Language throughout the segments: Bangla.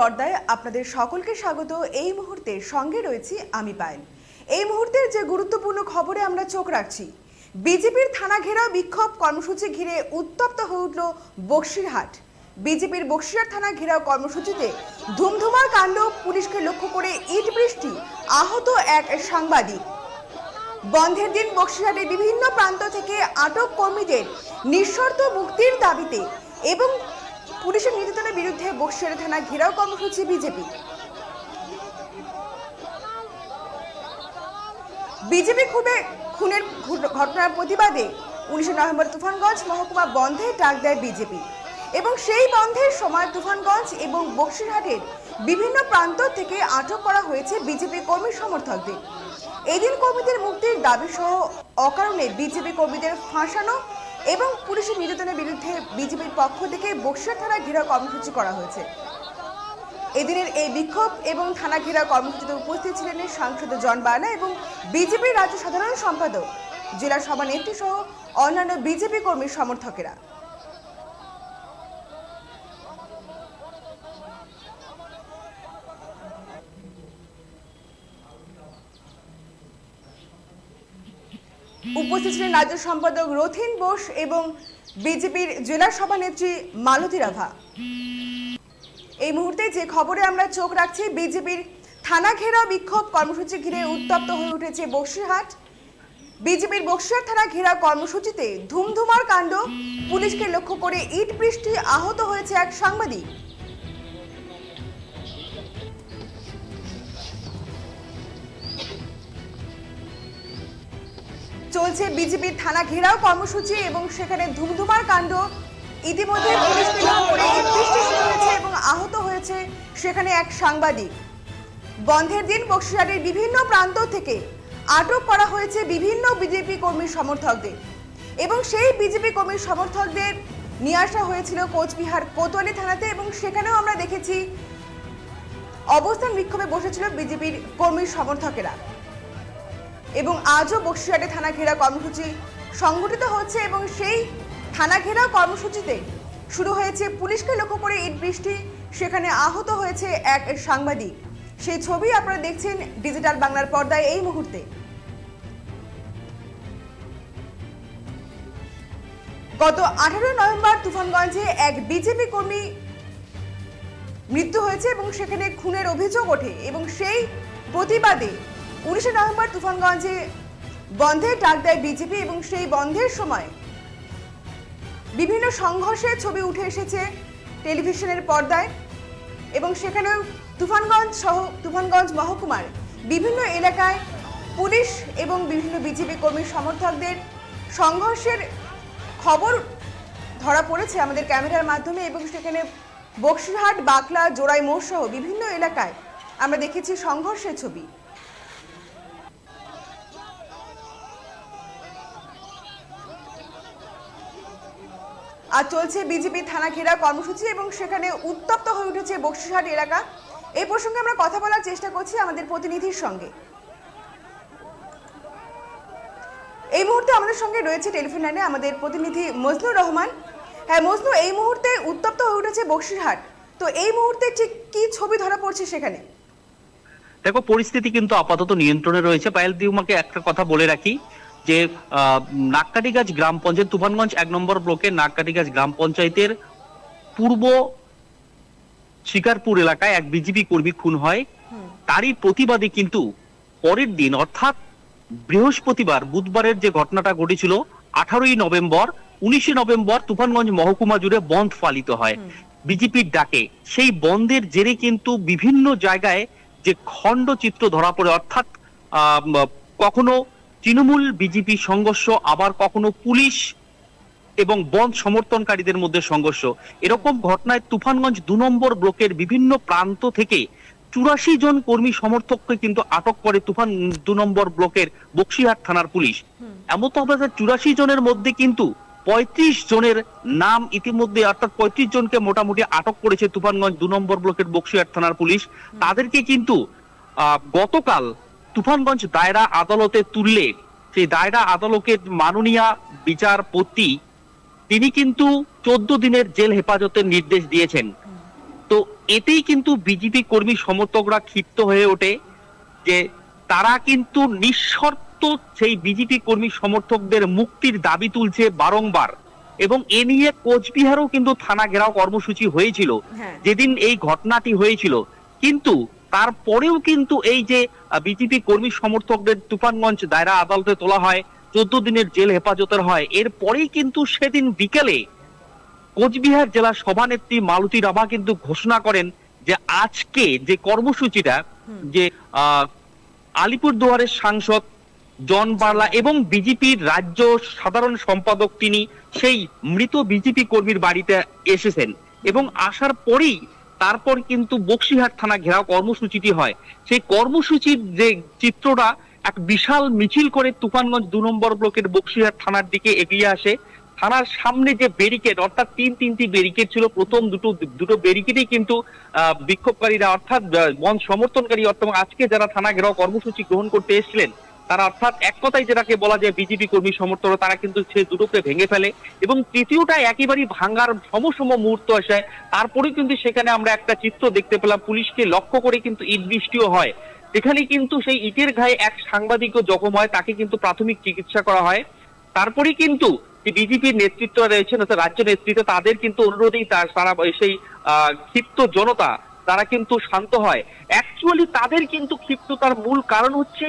পর্দায় আপনাদের সকলকে স্বাগত। এই মুহূর্তে সঙ্গে রয়েছি আমি পায়েল। এই মুহূর্তের যে গুরুত্বপূর্ণ খবরে আমরা চোখ রাখছি, বিজেপির থানা ঘেরাও বিক্ষোভ কর্মসূচি ঘিরে উত্তপ্ত হয়ে উঠল বক্সিরহাট। বিজেপির বক্সিরহাট থানা ঘেরাও কর্মসূচিতে ধুমধুমার কাণ্ড, পুলিশকে লক্ষ্য করে ইট বৃষ্টি, আহত এক সাংবাদিক। বন্ধের দিন বক্সিরহাটের বিভিন্ন প্রান্ত থেকে আটক কর্মীদের নিঃশর্ত মুক্তির দাবিতে এবং পুলিশের নির্যাতনের বিরুদ্ধে বক্সিরহাট থানা ঘেরাও কর্মসূচি বিজেপি। বিজেপি খুবই খুনের ঘটনার প্রতিবাদে উনিশে নভেম্বর তুফানগঞ্জ মহকুমা বন্ধে ডাক দেয় বিজেপি। এবং সেই বন্ধের সময় তুফানগঞ্জ এবং বক্সিরহাটের বিভিন্ন প্রান্ত থেকে আটক করা হয়েছে বিজেপি কর্মী সমর্থকদের। এদিন কর্মীদের মুক্তির দাবি সহ অকারণে বিজেপি কর্মীদের ফাঁসানো এবং পুলিশের নির্যাতনের বিরুদ্ধে বিজেপির পক্ষ থেকে বক্সার থানা ঘেরাও কর্মসূচি করা হয়েছে। এদিনের এই বিক্ষোভ এবং থানা ঘেরাও কর্মসূচিতে উপস্থিত ছিলেন সাংসদ জন বার্লা এবং বিজেপির রাজ্য সাধারণ সম্পাদক, জেলা সভানেত্রী সহ অন্যান্য বিজেপি কর্মীর সমর্থকেরা। উপস্থিত ছিলেন রাজ্য সম্পাদক রথিন বোস এবং বিজেপির জেলা সভানেত্রী মালতী রাভা। এই মুহূর্তে যে খবরে আমরা চোখ রাখছি, বিজেপির থানা ঘেরাও বিক্ষোভ কর্মসূচি ঘিরে উত্তপ্ত হয়ে উঠেছে বসিরহাট। বিজেপির বক্সিরহাট থানা ঘেরাও কর্মসূচিতে ধুমধুমার কাণ্ড। পুলিশকে লক্ষ্য করে ইট বৃষ্টি আহত হয়েছে এক সাংবাদিক। চলছে বিজেপির থানা ঘেরাও কর্মসূচি এবং সেখানে ধুমধুমার কাণ্ড। ইতিমধ্যে হয়েছে এবং আহত হয়েছে সেখানে এক সাংবাদিক। বন্ধের দিন বক্সিরহাটের বিভিন্ন প্রান্ত থেকে আটক করা হয়েছে বিভিন্ন বিজেপি কর্মী সমর্থকদের এবং সেই বিজেপি কর্মী সমর্থকদের নিয়ে আসা হয়েছিল কোচবিহার কোতোয়ালি থানাতে এবং সেখানেও আমরা দেখেছি অবস্থান বিক্ষোভে বসেছিল বিজেপির কর্মী সমর্থকেরা। এবং আজও বক্সিরহাটে থানা ঘেরা কর্মসূচি সংগঠিত হচ্ছে এবং সেই থানা ঘেরা কর্মসূচিতে শুরু হয়েছে। পুলিশকে লক্ষ্য করে ইট বৃষ্টি, সেখানে আহত হয়েছে এক সাংবাদিক। সেই ছবি আপনারা দেখছেন ডিজিটাল বাংলার পর্দায় এই মুহূর্তে। গত আঠারোই নভেম্বর তুফানগঞ্জে এক বিজেপি কর্মী মৃত্যু হয়েছে এবং সেখানে খুনের অভিযোগ ওঠে এবং সেই প্রতিবাদে উনিশে নভেম্বর তুফানগঞ্জে বন্ধের ডাক দেয় বিজেপি এবং সেই বন্ধের সময় বিভিন্ন সংঘর্ষের ছবি উঠে এসেছে টেলিভিশনের পর্দায় এবং সেখানেও তুফানগঞ্জ সহ তুফানগঞ্জ মহকুমার বিভিন্ন এলাকায় পুলিশ এবং বিভিন্ন বিজেপি কর্মী সমর্থকদের সংঘর্ষের খবর ধরা পড়েছে আমাদের ক্যামেরার মাধ্যমে এবং সেখানে বক্সিরহাট বাকলা জোড়াই মোড় সহ বিভিন্ন এলাকায় আমরা দেখেছি সংঘর্ষের ছবি। আর চলছে বিজেপি থানা ঘেরা কর্মসূচি এবং সেখানে উত্তপ্ত হয়ে উঠেছে বক্সিহাট এলাকা। এই প্রসঙ্গে আমরা কথা বলার চেষ্টা করছি আমাদের প্রতিনিধির সঙ্গে। এই মুহূর্তে আমাদের সঙ্গে রয়েছে টেলিফোন লাইনে আমাদের প্রতিনিধি মজনুর রহমান। হ্যাঁ মজনু, এই মুহূর্তে উত্তপ্ত হয়ে উঠেছে বক্সিরহাট। তো এই মুহূর্তে ঠিক কি ছবি ধরা পড়ছে সেখানে? দেখো, পরিস্থিতি কিন্তু আপাতত নিয়ন্ত্রণে রয়েছে। পায়েল দিউমাকে একটা কথা বলে রাখি যে নাককাটিগাছ গ্রাম পঞ্চায়েত তুফানগঞ্জ এক নম্বর ব্লকের নাককাটিগাছ গ্রাম পঞ্চায়েতের পূর্ব শিকারপুর এলাকায় এক বিজেপি কর্মী খুন হয়। তারই প্রতিবাদে কিন্তু পরের দিন অর্থাৎ বৃহস্পতিবার বুধবারের যে ঘটনাটা ঘটেছিল আঠারোই নভেম্বর উনিশে নভেম্বর তুফানগঞ্জ মহকুমা জুড়ে বন্ধ পালিত হয় বিজেপির ডাকে। সেই বন্ধের জেরে কিন্তু বিভিন্ন জায়গায় যে খণ্ড চিত্র ধরা পড়ে অর্থাৎ আহ, কখনো তৃণমূল বিজেপি সংঘর্ষ আবার কখনো পুলিশ এবং বন্ধ সমর্থনকারীদের মধ্যে সংঘর্ষ। এরকম ঘটনায় তুফানগঞ্জ দু নম্বর ব্লকের বিভিন্ন প্রান্ত থেকে চুরাশি জন কর্মী সমর্থককে কিন্তু আটক করে তুফান দু নম্বর ব্লকের বক্সিহাট থানার পুলিশ। এমত অবস্থায় চুরাশি জনের মধ্যে কিন্তু পঁয়ত্রিশ জনের নাম ইতিমধ্যে অর্থাৎ পঁয়ত্রিশ জনকে মোটামুটি আটক করেছে তুফানগঞ্জ দু নম্বর ব্লকের বক্সিহাট থানার পুলিশ। তাদেরকে কিন্তু আহ, গতকাল তুফানগঞ্জ দায়রা আদালতে তুললে সেই দায়রা আদালতের মাননীয় বিচারপতি তিনি কিন্তু চোদ্দ দিনের জেল হেফাজতের নির্দেশ দিয়েছেন। তো এতেই কিন্তু বিজেপি কর্মী সমর্থকরা ক্ষিপ্ত হয়ে ওঠে যে তারা কিন্তু নিঃশর্ত সেই বিজেপি কর্মী সমর্থকদের মুক্তির দাবি তুলছে বারংবার। এবং এ নিয়ে কোচবিহারও কিন্তু থানা ঘেরাও কর্মসূচি হয়েছিল। হ্যাঁ। যেদিন এই ঘটনাটি হয়েছিল। কিন্তু তারপরেও কিন্তু এই যে বিজেপি কর্মী সমর্থকদের তুফানগঞ্জ দায়রা আদালতে তোলা হয় চোদ্দ দিনের জেল হেফাজতের হয়। এরপরেই কিন্তু সেদিন বিকেলে কোচবিহার জেলা সভানেত্রী মালতী রাভা কিন্তু ঘোষণা করেন যে আজকে যে কর্মসূচিটা যে আহ, আলিপুরদুয়ারের সাংসদ জন বার্লা এবং বিজেপির রাজ্য সাধারণ সম্পাদক তিনি সেই মৃত বিজেপি কর্মীর বাড়িতে এসেছেন। এবং আসার পরেই তারপর কিন্তু বক্সিহাট থানা ঘেরাও কর্মসূচিটি হয়। সেই কর্মসূচির যে চিত্রটা, এক বিশাল মিছিল করে তুফানগঞ্জ দু নম্বর ব্লকের বক্সিহাট থানার দিকে এগিয়ে আসে। থানার সামনে যে ব্যারিকেড, অর্থাৎ তিন তিনটি ব্যারিকেড ছিল, প্রথম দুটো দুটো ব্যারিকেডই কিন্তু বিক্ষোভকারীরা, অর্থাৎ বন্ধ সমর্থনকারী অর্থাৎ আজকে যারা থানা ঘেরাও কর্মসূচি গ্রহণ করতে এসেছিলেন তারা অর্থাৎ এক কথায় যেটাকে বলা যায় বিজেপি কর্মী সমর্থকরা, তারা কিন্তু সে দুটোকে ভেঙে ফেলে এবং তৃতীয়টা একেবারেই ভাঙ্গার সমসম মুহূর্ত আসে। তারপরে কিন্তু সেখানে আমরা একটা চিত্র দেখতে পেলাম, পুলিশকে লক্ষ্য করে কিন্তু ইট বৃষ্টিও হয়। সেখানে কিন্তু সেই ইটের ঘায়ে এক সাংবাদিকও জখম হয়, তাকে কিন্তু প্রাথমিক চিকিৎসা করা হয়। তারপরে কিন্তু যে বিজেপির নেতৃত্ব রয়েছেন, অর্থাৎ রাজ্য নেতৃত্ব, তাদের কিন্তু অনুরোধেই তার সেই ক্ষিপ্ত জনতা, তারা কিন্তু শান্ত হয়। অ্যাকচুয়ালি তাদের কিন্তু ক্ষিপ্ততার মূল কারণ হচ্ছে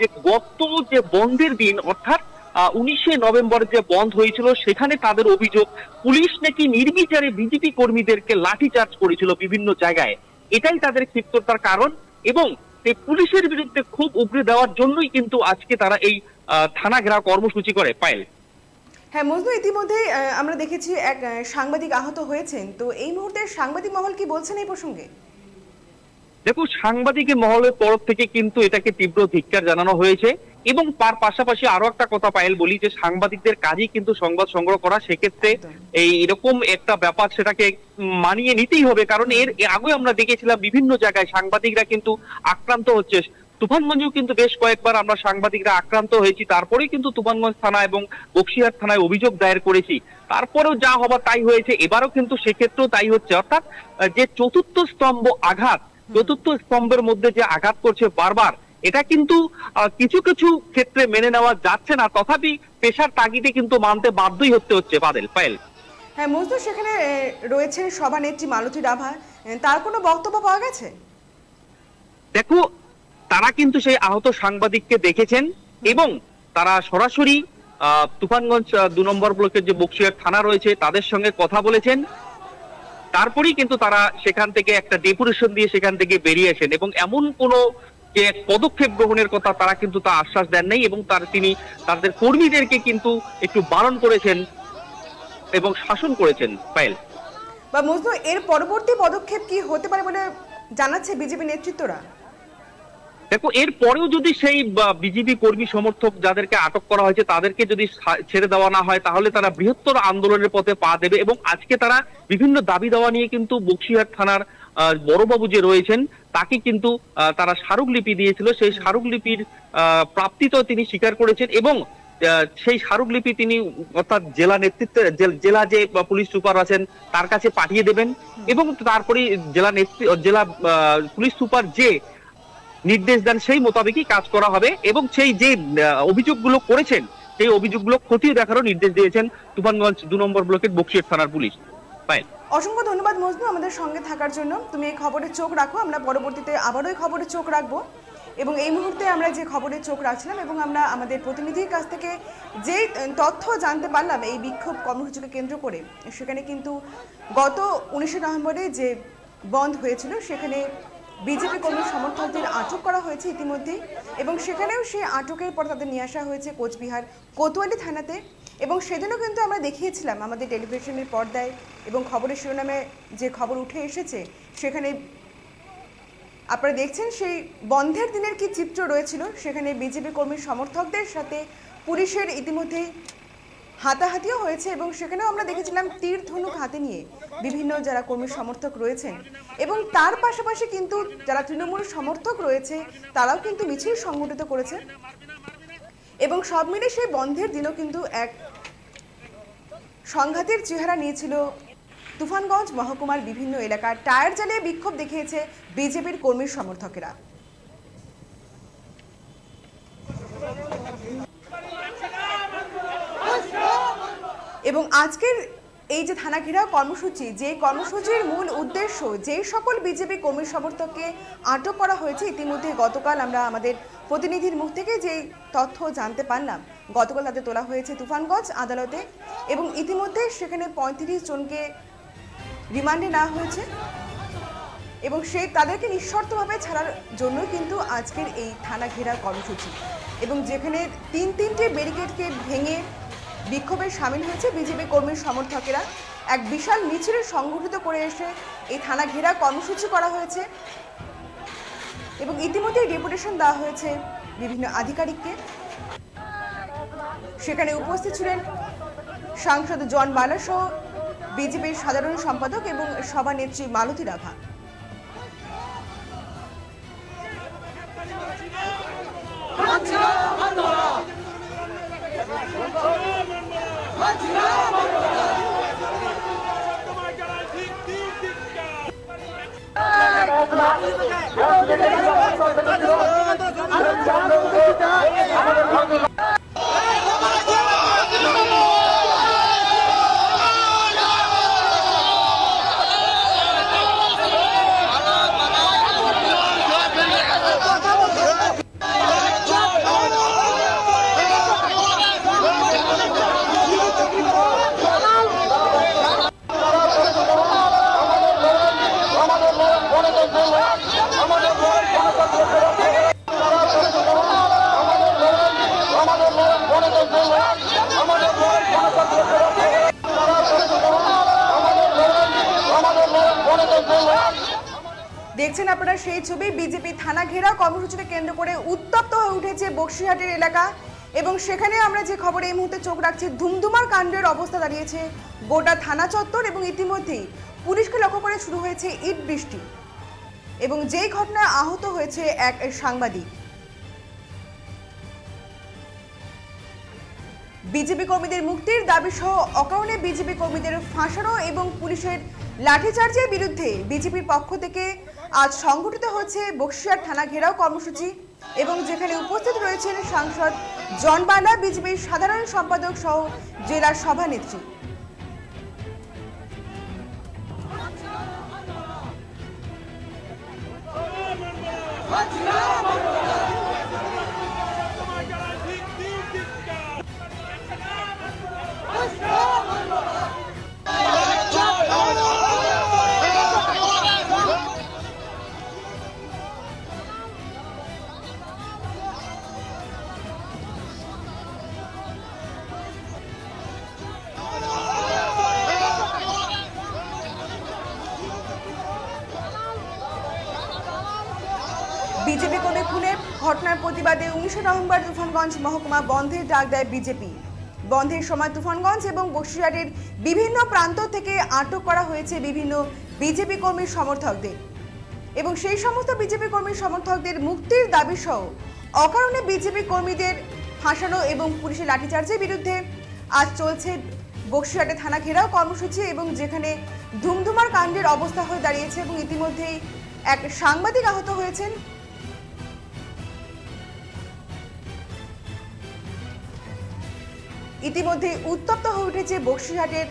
যে গত যে বন্ধের দিন, অর্থাৎ উনিশে নভেম্বর যে বন্ধ হয়েছিল, সেখানে তাদের অভিযোগ, পুলিশ নাকি নির্বিচারে বিজেপি কর্মীদেরকে লাঠিচার্জ করেছিল বিভিন্ন জায়গায়। এটাই তাদের ক্ষিপ্ততার কারণ এবং সেই পুলিশের বিরুদ্ধে খুব উগরে দেওয়ার জন্যই কিন্তু আজকে তারা এই থানা ঘেরাও কর্মসূচি করে। পায়েল? হ্যাঁ মজনু ইতিমধ্যে আমরা দেখেছি এক সাংবাদিক আহত হয়েছেন। তো এই মুহূর্তে সাংবাদিক মহল কি বলছেন এই প্রসঙ্গে? দেখো সাংবাদিকের মহলের তরফ থেকে কিন্তু এটাকে তীব্র ধিক্কার জানানো হয়েছে এবং তার পাশাপাশি আরও একটা কথা পায়েল বলি যে সাংবাদিকদের কাজই কিন্তু সংবাদ সংগ্রহ করা সেক্ষেত্রে এই এরকম একটা ব্যাপার সেটাকে মানিয়ে নিতেই হবে। কারণ এর আগে আমরা দেখেছিলাম বিভিন্ন জায়গায় সাংবাদিকরা কিন্তু আক্রান্ত হচ্ছে। তুফানগঞ্জেও কিন্তু বেশ কয়েকবার আমরা সাংবাদিকরা আক্রান্ত হয়েছি। তারপরেই কিন্তু তুফানগঞ্জ থানা এবং বক্সিহাট থানায় অভিযোগ দায়ের করেছি। তারপরেও যা হবার তাই হয়েছে এবারও কিন্তু সেক্ষেত্রেও তাই হচ্ছে। অর্থাৎ যে চতুর্থ স্তম্ভ আঘাত চতুর্থ স্তম্ভের মধ্যে যে আঘাত করছে বারবার এটা কিন্তু কিছু কিছু ক্ষেত্রে মেনে নেওয়া যাচ্ছে না। তথাপি পেশার তাগিদে কিন্তু মানতে বাধ্যই হতে হচ্ছে বাদেল পায়েল। হ্যাঁ মজনু সেখানে রয়েছেন সভানেত্রী মালতী রাভা। তার কোনো বক্তব্য পাওয়া গেছে? দেখো তারা কিন্তু সেই আহত সাংবাদিককে দেখেছেন এবং তারা সরাসরি আহ, তুফানগঞ্জ দু নম্বর ব্লকের যে বক্সিয়ার থানা রয়েছে তাদের সঙ্গে কথা বলেছেন। তারপরেই কিন্তু তারা সেখান থেকে একটা ডেপুটেশন দিয়ে সেখান থেকে বেরিয়েছেন এবং এমন কোনো যে পদক্ষেপ গ্রহণের কথা তারা কিন্তু তা আশ্বাস দেন নাই এবং তার তিনি তাদের কর্মীদেরকে কিন্তু একটু বারণ করেছেন এবং শাসন করেছেন। পায়েল বা মজনু, এর পরবর্তী পদক্ষেপ কি হতে পারে বলে জানাচ্ছে বিজেপি নেতৃত্বরা? দেখো এর পরেও যদি সেই বিজেপি কর্মী সমর্থক যাদেরকে আটক করা হয়েছে তাদেরকে যদি ছেড়ে দেওয়া না হয় তাহলে তারা বৃহত্তর আন্দোলনের পথে পা দেবে এবং আজকে তারা বিভিন্ন দাবি দেওয়া নিয়ে কিন্তু বক্সিহাট থানার বড়বাবু যে রয়েছেন তাকে কিন্তু তারা স্মারকলিপি দিয়েছিল। সেই স্মারকলিপির আহ, প্রাপ্তি তো তিনি স্বীকার করেছেন এবং সেই স্মারকলিপি তিনি অর্থাৎ জেলা নেতৃত্বে জেলা যে পুলিশ সুপার আছেন তার কাছে পাঠিয়ে দেবেন এবং তারপরে জেলা নেতৃ জেলা পুলিশ সুপার যে নির্দেশ দেন সেই মোতাবেকই কাজ করা হবে এবং সেই যে অভিযোগগুলো করেছেন, সেই অভিযোগগুলো খতিয়ে দেখারও নির্দেশ দিয়েছেন তুফানগঞ্জ দু নম্বর ব্লকের বক্সিয়ার থানার পুলিশ। পায়েল অসংখ্য ধন্যবাদ মজনু আমাদের সঙ্গে থাকার জন্য। তুমি এই খবরে চোখ রাখো, আমরা পরবর্তীতে আবারও এই খবরে চোখ রাখব। এবং এই মুহূর্তে আমরা যে খবরে চোখ রাখছিলাম এবং আমরা আমাদের প্রতিনিধির কাছ থেকে যে তথ্য জানতে পারলাম এই বিক্ষোভ কর্মসূচিকে কেন্দ্র করে, সেখানে কিন্তু গত উনিশে নভেম্বরে যে বন্ধ হয়েছিল, সেখানে বিজেপি কর্মী সমর্থকদের আটক করা হয়েছে ইতিমধ্যেই এবং সেখানেও সেই আটকের পর তাদের নিয়ে আসা হয়েছে কোচবিহার কোতোয়ালি থানাতে, এবং সেদিনও কিন্তু আমরা দেখিয়েছিলাম আমাদের টেলিভিশনের পর্দায়, এবং খবরের শিরোনামে যে খবর উঠে এসেছে, সেখানে আপনারা দেখছেন সেই বন্ধের দিনের কি চিত্র রয়েছিল, সেখানে বিজেপি কর্মী সমর্থকদের সাথে পুলিশের ইতিমধ্যেই হাতাহাতিও হয়েছে এবং সেখানেও আমরা দেখেছিলাম তীর ধনুক হাতে নিয়ে বিভিন্ন যারা কর্মী সমর্থক রয়েছেন। এবং তার পাশাপাশি কিন্তু যারা তৃণমূল সমর্থক রয়েছে, তারাও কিন্তু মিছিল সংগঠিত করেছে। এবং সব মিলে সেই বন্ধের দিনও কিন্তু এক সংঘাতের চেহারা নিয়েছিল তুফানগঞ্জ মহকুমার বিভিন্ন এলাকার। টায়ার জ্বালিয়ে বিক্ষোভ দেখিয়েছে বিজেপির কর্মী সমর্থকেরা। এবং আজকের এই যে থানা ঘেরাও কর্মসূচি, যে কর্মসূচির মূল উদ্দেশ্য যে সকল বিজেপি কর্মী সমর্থককে আটক করা হয়েছে ইতিমধ্যে গতকাল আমরা আমাদের প্রতিনিধির মুখ থেকে যে তথ্য জানতে পারলাম, গতকাল তাদের তোলা হয়েছে তুফানগঞ্জ আদালতে এবং ইতিমধ্যে সেখানে পঁয়ত্রিশ জনকে রিমান্ডে নেওয়া হয়েছে এবং সেই তাদেরকে নিঃশর্তভাবে ছাড়ার জন্য কিন্তু আজকের এই থানা ঘেরার কর্মসূচি এবং যেখানে তিন তিনটে ব্যারিকেডকে ভেঙে বিক্ষোভে সামিল হয়েছে বিজেপি কর্মীর সমর্থকেরা। এক বিশাল মিছিল সংগঠিত করে এসে এই থানা ঘেরা কর্মসূচি করা হয়েছে এবং ইতিমধ্যেই ডেপুটেশন দেওয়া হয়েছে বিভিন্ন আধিকারিককে। সেখানে উপস্থিত ছিলেন সাংসদ জন বালা সহ বিজেপির সাধারণ সম্পাদক এবং সভানেত্রী মালতী রাভা। তোমার যারা দেখছেন আপনারা সেই ছবি, বিজেপি থানা ঘেরা কর্মসূচিকে কেন্দ্র করে উত্তপ্ত হয়ে উঠেছে বক্সিহাটের এলাকা। এবং সেখানে আমরা যে খবরে এই মুহূর্তে চোখ রাখছি, ধুমধুমার কাণ্ডের অবস্থা দাঁড়িয়েছে গোটা থানা চত্বর এবং ইতিমধ্যেই পুলিশকে লক্ষ্য করে শুরু হয়েছে ইট বৃষ্টি। এবং যেই ঘটনায় আহত হয়েছে এক সাংবাদিক। বিজেপি কর্মীদের মুক্তির দাবি সহ অকারণে বিজেপি কর্মীদের ফাঁসানো এবং পুলিশের লাঠিচার্জের বিরুদ্ধে বিজেপির পক্ষ থেকে আজ সংগঠিত হচ্ছে বক্সিয়ার থানা ঘেরাও কর্মসূচি এবং যেখানে উপস্থিত রয়েছেন সাংসদ জন বান্ডা বিজেপির সাধারণ সম্পাদক সহ জেলার সভানেত্রী। Let's go! বিজেপি কর্মী খুনের ঘটনার প্রতিবাদে উনিশে নভেম্বর তুফানগঞ্জ মহকুমা বন্ধের ডাক দেয় বিজেপি। বন্ধের সময় তুফানগঞ্জ এবং বসিরহাটের বিভিন্ন প্রান্ত থেকে আটক করা হয়েছে বিভিন্ন বিজেপি কর্মীর সমর্থকদের। এবং সেই সমস্ত বিজেপি কর্মীর সমর্থকদের মুক্তির দাবি সহ অকারণে বিজেপি কর্মীদের ফাঁসানো এবং পুলিশের লাঠিচার্জের বিরুদ্ধে আজ চলছে বক্সিরহাটে থানা ঘেরাও কর্মসূচি এবং যেখানে ধুমধুমার কাণ্ডের অবস্থা হয়ে দাঁড়িয়েছে এবং ইতিমধ্যেই এক সাংবাদিক আহত হয়েছেন। ইতিমধ্যে উত্তপ্ত হয়ে উঠেছে বক্সিহাটের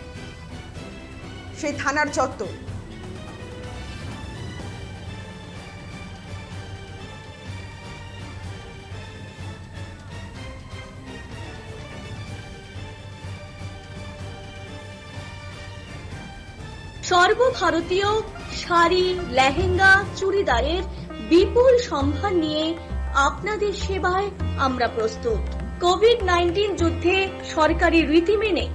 সেই থানার চত্বর। সর্বভারতীয় শাড়ি, লেহেঙ্গা, চুড়িদারের বিপুল সম্ভার নিয়ে আপনাদের সেবায় আমরা প্রস্তুত। কোভিড নাইন্টিন যুদ্ধে সরকারি রীতি মেনে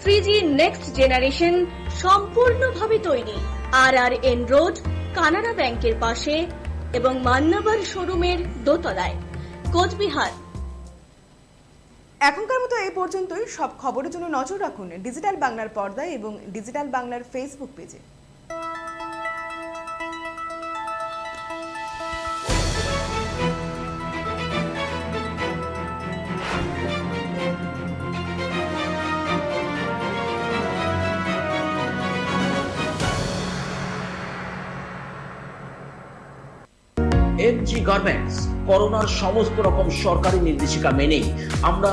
শ্রীজি নেক্সট জেনারেশন সম্পূর্ণভাবে তৈরি। আর আর এন রোড, কানাড়া ব্যাংকের পাশে এবং মান্নাবার শোরুমের দোতলায়। কোচবিহার। এখনকার মতো এই পর্যন্তই। সব খবরের জন্য নজর রাখুন ডিজিটাল বাংলার পর্দায় এবং ডিজিটাল বাংলার ফেসবুক পেজে। গার্মেন্টস করোনার সমস্ত রকম সরকারি নির্দেশিকা মেনেই আমরা